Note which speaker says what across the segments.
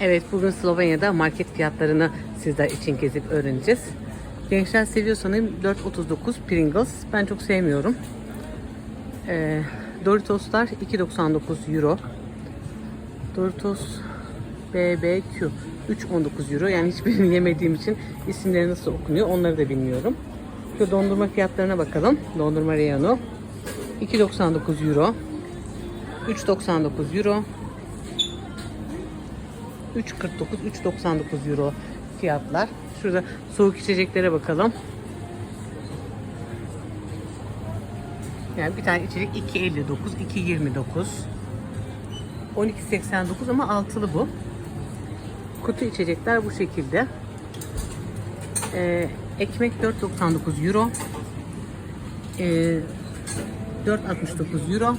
Speaker 1: Evet bugün Slovenya'da market fiyatlarını sizler için gezip öğreneceğiz. Gençler seviyor sanırım 4.39 Pringles. Ben çok sevmiyorum. Ee, Doritoslar 2.99 Euro. Doritos BBQ 3.19 Euro. Yani hiçbirini yemediğim için isimleri nasıl okunuyor onları da bilmiyorum. Şu dondurma fiyatlarına bakalım. Dondurma reyonu 2.99 Euro. 3.99 Euro. 3.49 3.99 Euro fiyatlar. Şurada soğuk içeceklere bakalım. Yani bir tane içecek 2.59 2.29 12.89 ama altılı bu. Kutu içecekler bu şekilde. Ee, ekmek 4.99 Euro. Ee, 4.69 Euro.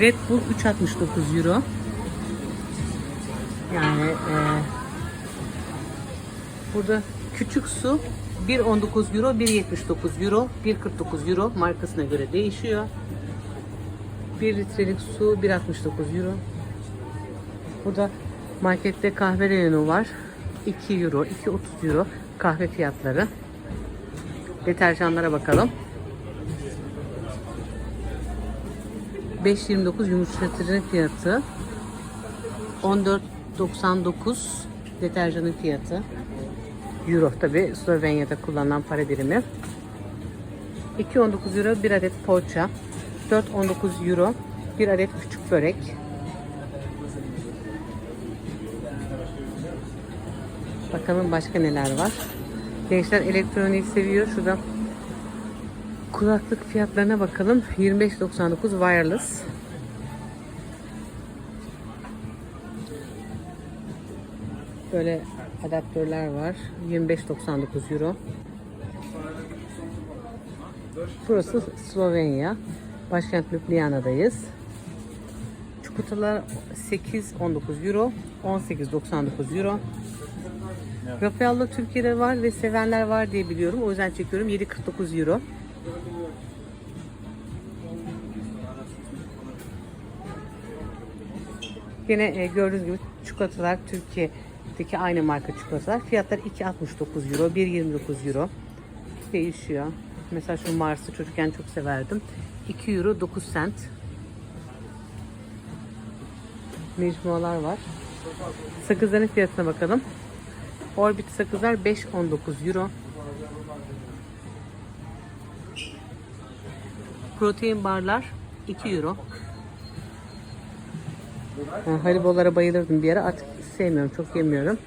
Speaker 1: Red Bull 3.69 Euro. Yani e, burada küçük su 1.19 Euro, 1.79 Euro, 1.49 Euro markasına göre değişiyor. 1 litrelik su 1.69 Euro. Burada markette kahve reyonu var. 2 Euro, 2.30 Euro kahve fiyatları. Deterjanlara bakalım. 5.29 yumuşatıcının fiyatı. 14.99 deterjanın fiyatı. Euro tabi Slovenya'da kullanılan para birimi. 2.19 euro bir adet poğaça. 4.19 euro bir adet küçük börek. Bakalım başka neler var. Gençler elektroniği seviyor. Şurada kulaklık fiyatlarına bakalım. 25.99 wireless. Böyle adaptörler var. 25.99 euro. Burası Slovenya. Başkent Ljubljana'dayız. Çikolatalar 8.19 euro. 18.99 euro. Raffaello Türkiye'de var ve sevenler var diye biliyorum. O yüzden çekiyorum. 7.49 euro. Yine e, gördüğünüz gibi çikolatalar Türkiye'deki aynı marka çikolatalar. Fiyatlar 2.69 euro, 1.29 euro. Değişiyor. Mesela şu Mars'ı çocukken çok severdim. 2 euro 9 cent. Mecmualar var. Sakızların fiyatına bakalım. Orbit sakızlar 5.19 euro. Protein barlar 2 euro. Yani haribolara bayılırdım bir ara. Artık sevmiyorum. Çok yemiyorum.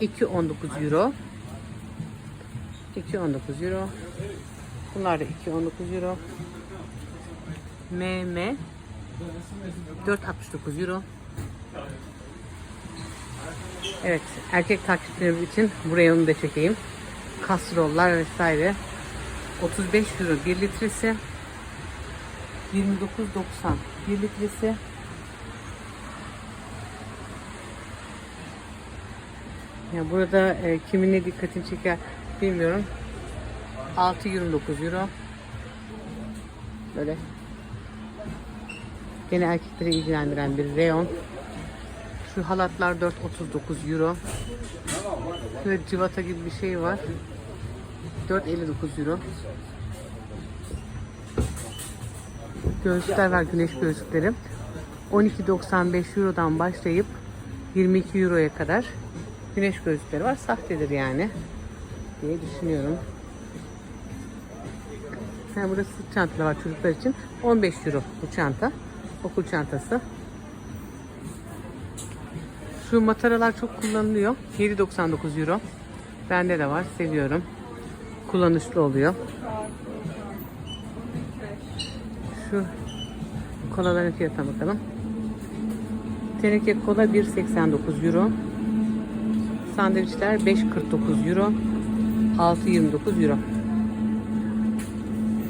Speaker 1: 2.19 euro. 2.19 euro. Bunlar da 2.19 euro. MM 4.69 euro. Evet, erkek takipçilerim için buraya onu da çekeyim. Kastrollar vesaire. 35 euro 1 litresi. 29.90 1 litresi. Ya burada e, kimin ne dikkatini çeker bilmiyorum. 6.29 euro. Böyle Gene erkekleri ilgilendiren bir reyon. Şu halatlar 4.39 euro. Şöyle civata gibi bir şey var. 4.59 euro. Gözlükler var güneş gözlükleri. 12.95 eurodan başlayıp 22 euroya kadar güneş gözlükleri var. Sahtedir yani diye düşünüyorum. Yani burada sırt çantalar var çocuklar için. 15 euro bu çanta. Okul çantası. Şu mataralar çok kullanılıyor. 7.99 euro. Bende de var. Seviyorum. Kullanışlı oluyor. Şu kolaların fiyatına bakalım. Teneke kola 1.89 euro. Sandviçler 5.49 euro. 6.29 euro.